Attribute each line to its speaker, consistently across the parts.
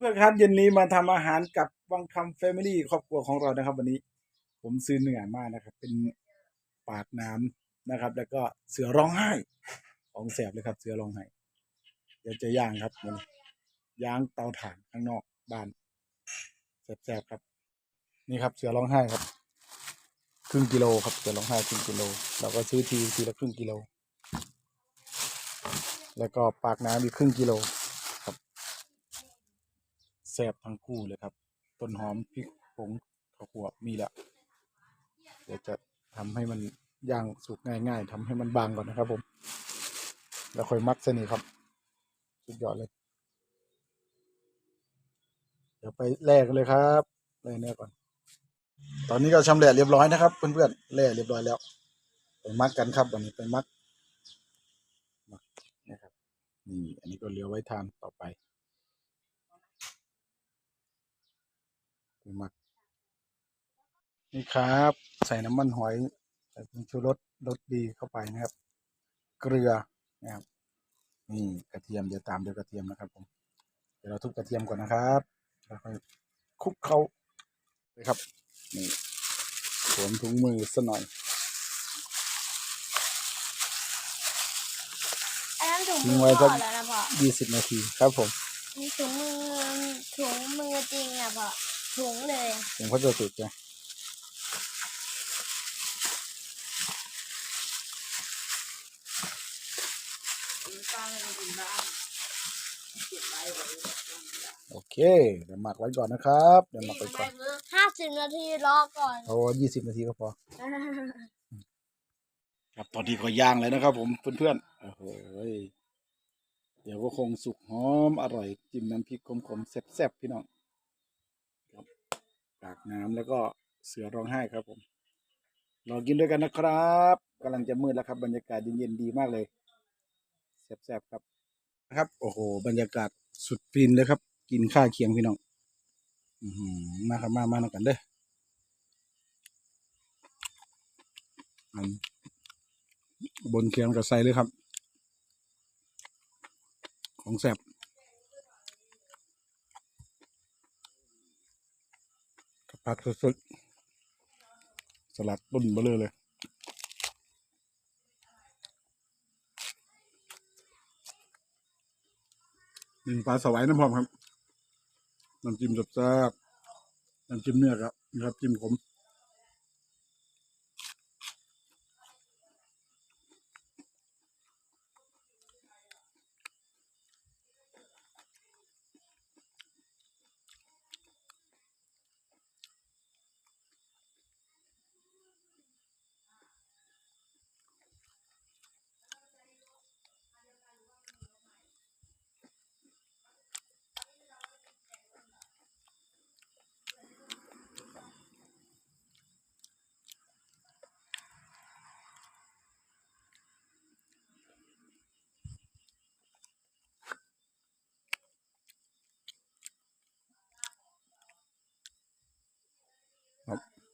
Speaker 1: เพื่อนครับเย็นนี้มาทำอาหารกับวังคำแฟมิลี่ครอบครัวของเรานะครับ วันนี้ผมซื้อเนื้อมากนะครับ เป็นปากน้ำนะครับ แล้วก็เสือร้องไห้ ของแสบเลยครับ เสือร้องไห้เดี๋ยวจะย่างครับมันย่างเตาถ่านข้างนอกบ้านแสบๆครับ นี่ครับเสือร้องไห้ครับ ครึ่งกิโลครับเสือร้องไห้ครึ่งกิโลเราก็ซื้อทีทีละครึ่งกิโล แล้วก็ปากน้ำอีกครึ่งกิโล ซ่บทั้งคู่เลยครับ ต้นหอมพริกผงข้าวคั่วมีแล้วเดี๋ยวจะทำให้มันย่างสุกง่าย ๆทำให้มันบางก่อนนะครับ ผม แล้วค่อยมักเสนนี้ครับ สุดยอดเลย เดี๋ยวไปแลกกันเลยครับแลกเนื้อก่อน ตอนนี้ก็ชำแหละเรียบร้อยนะครับเพื่อนๆแล่เรียบร้อยแล้วไปมักกันครับวันนี้ไปมักมักนะครับนี่อันนี้ก็เหลือไว้ทานต่อไปมัก นี่ครับ ใส่น้ำมันหอยใส่ผงชูรสรสดีเข้าไปนะครับ เกลือนะครับนี่กระเทียมเดี๋ยวตามเดี๋ยวกระเทียมนะครับผมเดี๋ยวเราทุบกระเทียมก่อนนะครับแล้วค่อยคลุกเข้าเลยครับนี่สวมถุงมือซะหน่อย
Speaker 2: อันนั้นถุง
Speaker 1: ทิ้
Speaker 2: มื
Speaker 1: ง
Speaker 2: อ
Speaker 1: ไว้
Speaker 2: พ่
Speaker 1: สั
Speaker 2: อกแล้วนะพ่อ
Speaker 1: ยี่สิบนาทีครับผม
Speaker 2: มีถุงมือถุงมือจริงอะพ่อถุงเลย
Speaker 1: ผมก็จะติดไง โอเค เดี๋ยวหมักไว้ก่อนนะครับเดี๋ยวหมักไว้ก่อน
Speaker 2: ห้าสิบนาทีรอก่อน
Speaker 1: เอายี่สิบนาทีก็พอ ครับตอนนี้ก็ย่างเลยนะครับ ผมเพื่อนๆโอ้โหยเดี๋ยวก็คงสุกหอมอร่อยจิ้มน้ำพริกขมๆแซ่บๆพี่น้องครับปากน้ำแล้วก็เสือร้องไห้ครับผมรอกินด้วยกันนะครับกำลังจะมืดแล้วครับบรรยากาศเย็นๆดีมากเลย แซ่บๆครับนะครับ โอ้โห บรรยากาศสุดฟินเลยครับ กินข้าวเคียงพี่น้องอือหือมาครับมามาหน่อยกันเด้ออบนเคียงกับไซเลยครับ ของแสบกับผักสดๆสลัดต้นเบลอเลย หนึ่งปลาสวายน้ำพร้อมครับน้ำจิ้มแซ่บน้ำจิ้มเนื้อครับนะครับจิ้มขม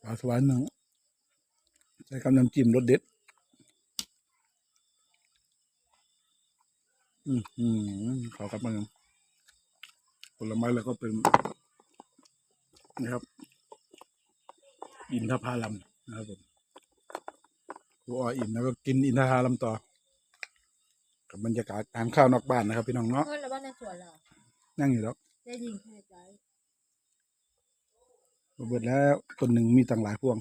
Speaker 1: ปลาสวายหนึ่งใช้กับน้ำจิ้มรสเด็ดอืมอืมขอกับมันผลไม้แล้วก็เป็นนะครับ อินทผลัมนะครับผมครูอ้ออิ่มแล้วก็กินอินทผลัมต่อ กับบรรยากาศทานข้าวนอกบ้านนะครับ พี่น้องเนาะ
Speaker 2: เพื่อนเราบ้านในสวนเรา
Speaker 1: นั่งอยู่แล้ว
Speaker 2: ได้ยินแค่ใจ
Speaker 1: เบิดแล้วต้นหนึ่งมีตั้งหลายพวง